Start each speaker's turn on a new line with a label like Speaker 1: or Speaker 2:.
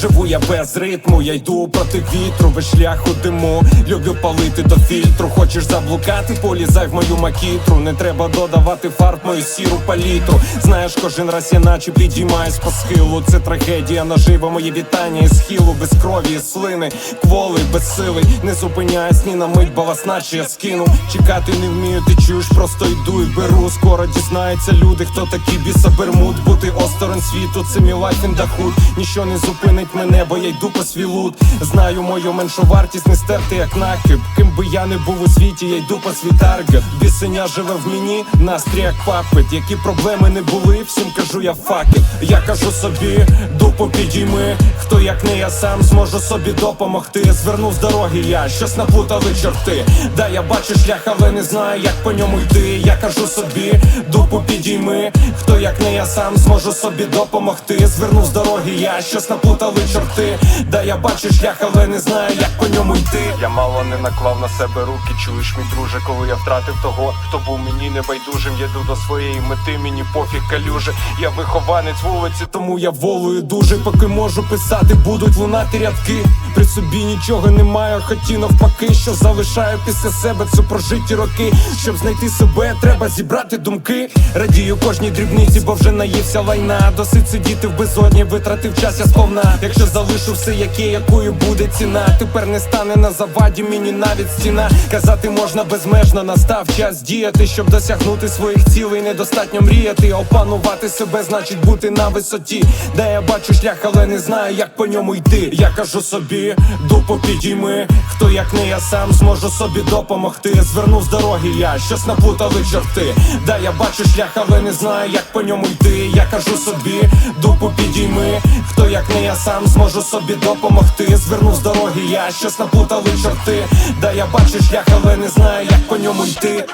Speaker 1: Живу я без ритму, я йду проти вітру, без шляху диму. Люблю палити до фільтру. Хочеш заблукати, полізай в мою макітру. Не треба додавати фарб мою сіру палітру. Знаєш, кожен раз я наче підіймаюсь по схилу. Це трагедія нажива, моє вітання із схилу, без крові, і слини, кволи, без сили. Не зупиняюсь ні на мить, бо вас наче я скину. Чекати не вмію, ти чуєш, просто йду і беру. Скоро дізнаються люди, хто такі біса бермут. Бути осторонь світу, це мій лайф in Ніщо не зупинить мене, бо я йду по свій лут. Знаю мою меншу вартість, не стерти як накип. Ким би я не був у світі, я йду по свій таргет. Бісеня живе в мені, настрій як папит. Які проблеми не були, всім кажу я факет Я кажу собі, дупу підійми Хто як не я сам зможу собі допомогти. Звернув з дороги я, щось наплутали чорти. Да, я бачу шлях, але не знаю, як по ньому йти. Я кажу собі, дупу підійми. Хто як не я сам зможу собі допомогти. Звернув з дороги я, щось наплутали чорти. Да, я бачу шлях, але не знаю, як по ньому йти.
Speaker 2: Я мало не наклав на себе руки, чуєш мій друже, коли я втратив того, хто був мені небайдужим, я йду до своєї мети, мені пофіг калюже, я вихованець вулиці,
Speaker 1: Тому я волою дуже, поки можу писати, будуть лунати рядки. При собі нічого не маю, хоті навпаки, що залишаю після себе це прожиті роки. Щоб знайти себе, треба зібрати думки. Радію кожній дрібниці, бо вже наївся лайна. Досить сидіти в безодні, витратив час я сповна. Якщо залишу все, яке, якою буде ціна. Тепер не стане на заваді, мені навіть стіна. Казати можна безмежно, настав час діяти, щоб досягнути своїх цілей. Недостатньо мріяти, опанувати себе, значить бути на висоті. Де я бачу шлях, але не знаю, як по ньому йти. Я кажу собі, дупу підійми. Хто як не я сам зможу собі допомогти. Звернув з дороги я, щось наплутали чорти. Да, я бачу шлях, але не знаю, як по ньому йти. Я кажу собі, дупу підійми. Хто як не я сам зможу собі допомогти. Звернув з дороги я, щось наплутали чорти. Да, я бачу шлях, але не знаю, як по ньому йти.